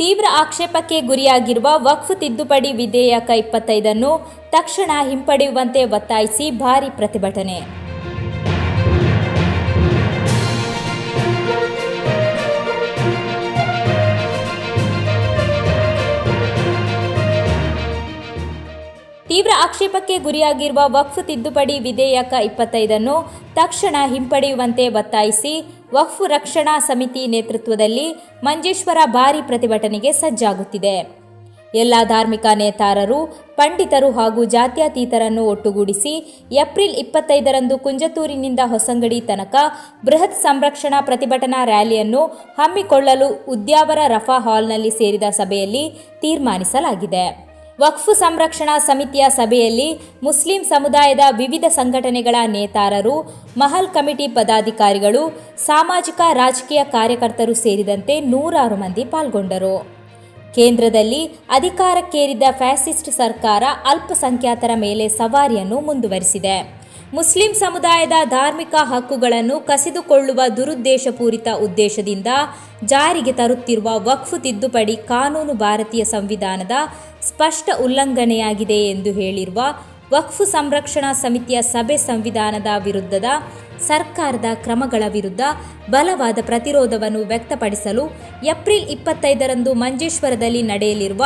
ತೀವ್ರ ಆಕ್ಷೇಪಕ್ಕೆ ಗುರಿಯಾಗಿರುವ ವಕ್ಫ್ ತಿದ್ದುಪಡಿ ವಿಧೇಯಕ ಇಪ್ಪತ್ತೈದನ್ನು ತಕ್ಷಣ ಹಿಂಪಡೆಯುವಂತೆ ಒತ್ತಾಯಿಸಿ ಭಾರಿ ಪ್ರತಿಭಟನೆ. ತೀವ್ರ ಆಕ್ಷೇಪಕ್ಕೆ ಗುರಿಯಾಗಿರುವ ವಕ್ಫ್ ತಿದ್ದುಪಡಿ ವಿಧೇಯಕ ಇಪ್ಪತ್ತೈದನ್ನು ತಕ್ಷಣ ಹಿಂಪಡೆಯುವಂತೆ ಒತ್ತಾಯಿಸಿ ವಕ್ಫ್ ರಕ್ಷಣಾ ಸಮಿತಿ ನೇತೃತ್ವದಲ್ಲಿ ಮಂಜೇಶ್ವರ ಭಾರಿ ಪ್ರತಿಭಟನೆಗೆ ಸಜ್ಜಾಗುತ್ತಿದೆ. ಎಲ್ಲ ಧಾರ್ಮಿಕ ನೇತಾರರು, ಪಂಡಿತರು ಹಾಗೂ ಜಾತ್ಯತೀತರನ್ನು ಒಟ್ಟುಗೂಡಿಸಿ ಏಪ್ರಿಲ್ ಇಪ್ಪತ್ತೈದರಂದು ಕುಂಜತೂರಿನಿಂದ ಹೊಸಂಗಡಿ ತನಕ ಬೃಹತ್ ಸಂರಕ್ಷಣಾ ಪ್ರತಿಭಟನಾ ರ್ಯಾಲಿಯನ್ನು ಹಮ್ಮಿಕೊಳ್ಳಲು ಉದ್ಯಾವರ ರಫಾ ಹಾಲ್ನಲ್ಲಿ ಸೇರಿದ ಸಭೆಯಲ್ಲಿ ತೀರ್ಮಾನಿಸಲಾಗಿದೆ. ವಕ್ಫ್ ಸಂರಕ್ಷಣಾ ಸಮಿತಿಯ ಸಭೆಯಲ್ಲಿ ಮುಸ್ಲಿಂ ಸಮುದಾಯದ ವಿವಿಧ ಸಂಘಟನೆಗಳ ನೇತಾರರು, ಮಹಲ್ ಕಮಿಟಿ ಪದಾಧಿಕಾರಿಗಳು, ಸಾಮಾಜಿಕ ರಾಜಕೀಯ ಕಾರ್ಯಕರ್ತರು ಸೇರಿದಂತೆ ನೂರಾರು ಮಂದಿ ಪಾಲ್ಗೊಂಡರು. ಕೇಂದ್ರದಲ್ಲಿ ಅಧಿಕಾರಕ್ಕೇರಿದ್ದ ಫ್ಯಾಸಿಸ್ಟ್ ಸರ್ಕಾರ ಅಲ್ಪಸಂಖ್ಯಾತರ ಮೇಲೆ ಸವಾರಿಯನ್ನು ಮುಂದುವರಿಸಿದೆ. ಮುಸ್ಲಿಂ ಸಮುದಾಯದ ಧಾರ್ಮಿಕ ಹಕ್ಕುಗಳನ್ನು ಕಸಿದುಕೊಳ್ಳುವ ದುರುದ್ದೇಶಪೂರಿತ ಉದ್ದೇಶದಿಂದ ಜಾರಿಗೆ ತರುತ್ತಿರುವ ವಕ್ಫ್ ತಿದ್ದುಪಡಿ ಕಾನೂನು ಭಾರತೀಯ ಸಂವಿಧಾನದ ಸ್ಪಷ್ಟ ಉಲ್ಲಂಘನೆಯಾಗಿದೆ ಎಂದು ಹೇಳಿರುವ ವಕ್ಫ್ ಸಂರಕ್ಷಣಾ ಸಮಿತಿಯ ಸಭೆ ಸಂವಿಧಾನದ ವಿರುದ್ಧದ ಸರ್ಕಾರದ ಕ್ರಮಗಳ ವಿರುದ್ಧ ಬಲವಾದ ಪ್ರತಿರೋಧವನ್ನು ವ್ಯಕ್ತಪಡಿಸಲು ಏಪ್ರಿಲ್ ಇಪ್ಪತ್ತೈದರಂದು ಮಂಜೇಶ್ವರದಲ್ಲಿ ನಡೆಯಲಿರುವ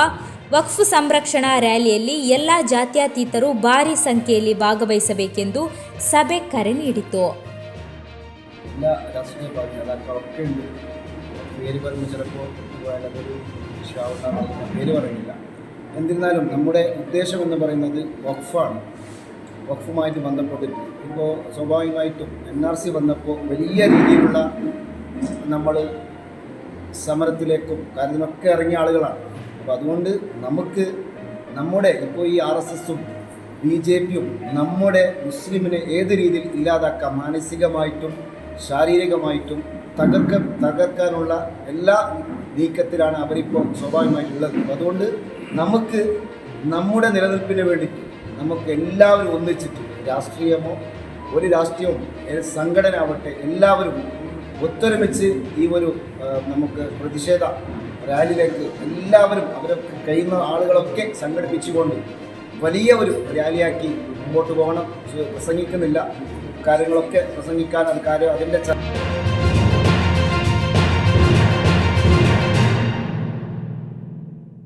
ವಕ್ಫ್ ಸಂರಕ್ಷಣಾ ರ್ಯಾಲಿಯಲ್ಲಿ ಎಲ್ಲ ಜಾತ್ಯತೀತರು ಭಾರಿ ಸಂಖ್ಯೆಯಲ್ಲಿ ಭಾಗವಹಿಸಬೇಕೆಂದು ಸಭೆ ಕರೆ ನೀಡಿತು എല്ലാ രാഷ്ട്രീയ പാർട്ടി നേതാക്കളൊക്കെ ഉണ്ട് പേര് പറയുമ്പോൾ ചിലപ്പോൾ അതൊരു വിഷയമാവുന്ന ഞാൻ പേര് പറയുന്നില്ല എന്നിരുന്നാലും നമ്മുടെ ഉദ്ദേശം എന്ന് പറയുന്നത് വഖഫാണ് വഖഫുമായിട്ട് ബന്ധപ്പെട്ടിട്ട് ഇപ്പോൾ സ്വാഭാവികമായിട്ടും എൻ ആർ സി വന്നപ്പോൾ വലിയ രീതിയിലുള്ള നമ്മൾ സമരത്തിലേക്കും കാര്യത്തിനൊക്കെ ഇറങ്ങിയ ആളുകളാണ് അപ്പോൾ അതുകൊണ്ട് നമുക്ക് നമ്മുടെ ഇപ്പോൾ ഈ ആർ എസ് എസും ബി ജെ പിയും നമ്മുടെ മുസ്ലിമിനെ ഏത് രീതിയിൽ ഇല്ലാതാക്കാം? മാനസികമായിട്ടും ശാരീരികമായിട്ടും തകർക്ക തകർക്കാനുള്ള എല്ലാ നീക്കത്തിലാണ് അവരിപ്പോൾ സ്വാഭാവികമായിട്ടുള്ളത്. അതുകൊണ്ട് നമുക്ക് നമ്മുടെ നിലനിൽപ്പിന് വേണ്ടി നമുക്ക് എല്ലാവരും ഒന്നിച്ചിട്ട് രാഷ്ട്രീയമോ ഒരു രാഷ്ട്രീയവും സംഘടന ആവട്ടെ എല്ലാവരും ഒത്തൊരുമിച്ച് ഈ ഒരു നമുക്ക് പ്രതിഷേധ റാലിയിലേക്ക് എല്ലാവരും അവരെ കഴിയുന്ന ആളുകളൊക്കെ സംഘടിപ്പിച്ചുകൊണ്ട് വലിയ ഒരു റാലിയാക്കി മുമ്പോട്ട് പോകണം. പ്രസംഗിക്കുന്നില്ല. കാര്യങ്ങളൊക്കെ പ്രസംഗിക്കാൻ അത് കാര്യം അതിന്റെ